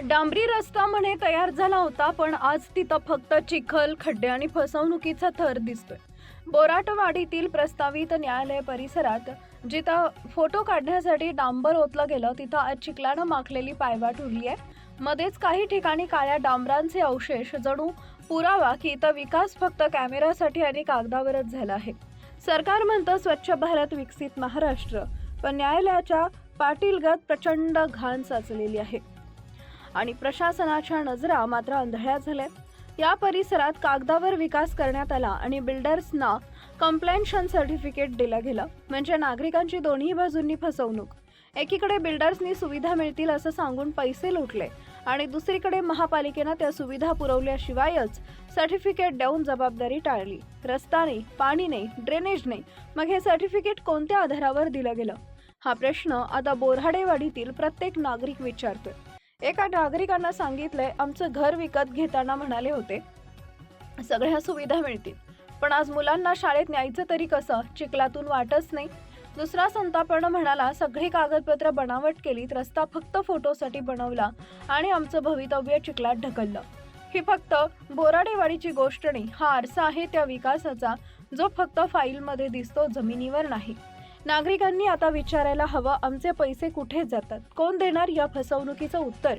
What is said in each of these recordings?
डांबरी रस्ता म्हणे तयार झाला होता पण आज तिथं फक्त चिखल खड्डे आणि फसवणुकीचा थर दिसतोय. बोराटवाडीतील प्रस्तावित न्यायालय परिसरात जिथं फोटो काढण्यासाठी डांबर ओतलं गेलं तिथं आज चिखलानं माखलेली पायवाट उरली आहे. मध्येच काही ठिकाणी काळ्या डांबरांचे अवशेष जणू पुरावा की इथं विकास फक्त कॅमेरासाठी आणि कागदावरच झाला आहे. सरकार म्हणतं स्वच्छ भारत विकसित महाराष्ट्र पण न्यायालयाच्या पाटीलगत प्रचंड घाण साचलेली आहे. आणि प्रशासनाच्या नजरा मात्र आंधळ्या झाल्यात या परिसरात कागदावर विकास करण्यात आला आणि बिल्डर्सना कम्प्लेन्शन सर्टिफिकेट दिलं गेलं. म्हणजे नागरिकांची दोन्ही बाजूंनी फसवणूक. एकीकडे बिल्डर्सनी सुविधा मिळतील असं सांगून पैसे लुटले आणि दुसरीकडे महापालिकेनं त्या सुविधा पुरवल्याशिवायच सर्टिफिकेट देऊन जबाबदारी टाळली. रस्ता नाही पाणी नाही ड्रेनेज नाही मग हे सर्टिफिकेट कोणत्या आधारावर दिलं गेलं? हा प्रश्न आता बोऱ्हाडेवाडीतील प्रत्येक नागरिक विचारतोय. एका नागरिकांना सांगितलंय आमचं घर विकत घेताना म्हणाले होते सगळ्या सुविधा मिळतील. पण आज मुलांना शाळेत न्यायचं तरी कसं? चिखलातून वाटच नाही. दुसरा संतापण म्हणाला सगळी कागदपत्र बनावट केली रस्ता फक्त फोटोसाठी बनवला आणि आमचं भवितव्य चिखलात ढकललं. ही फक्त बोराडेवाडीची गोष्ट नाही हा आरसा आहे त्या विकासाचा जो फक्त फाईलमध्ये दिसतो जमिनीवर नाही. नागरिकांनी आता विचारायला हवं आमचे पैसे कुठे जातात? कोण देणार या फसवणुकीचं उत्तर?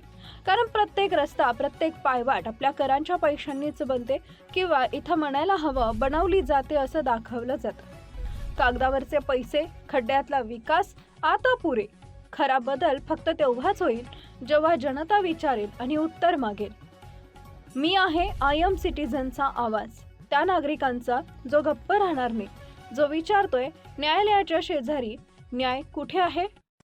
कारण प्रत्येक रस्ता प्रत्येक पायवाट आपल्या करांच्या पैशांनीच बनते किंवा इथं म्हणायला हवं बनवली जाते असं दाखवलं जातं. कागदावरचे पैसे खड्ड्यातला विकास आता पुरे. खरा बदल फक्त तेव्हाच होईल जेव्हा जनता विचारेल आणि उत्तर मागेल. मी आहे आय एम सिटीझनचा आवाज. त्या नागरिकांचा जो गप्प राहणार नाही. जो विचारतोय न्यायालयाच्या शेजारी न्याय कुठे आहे?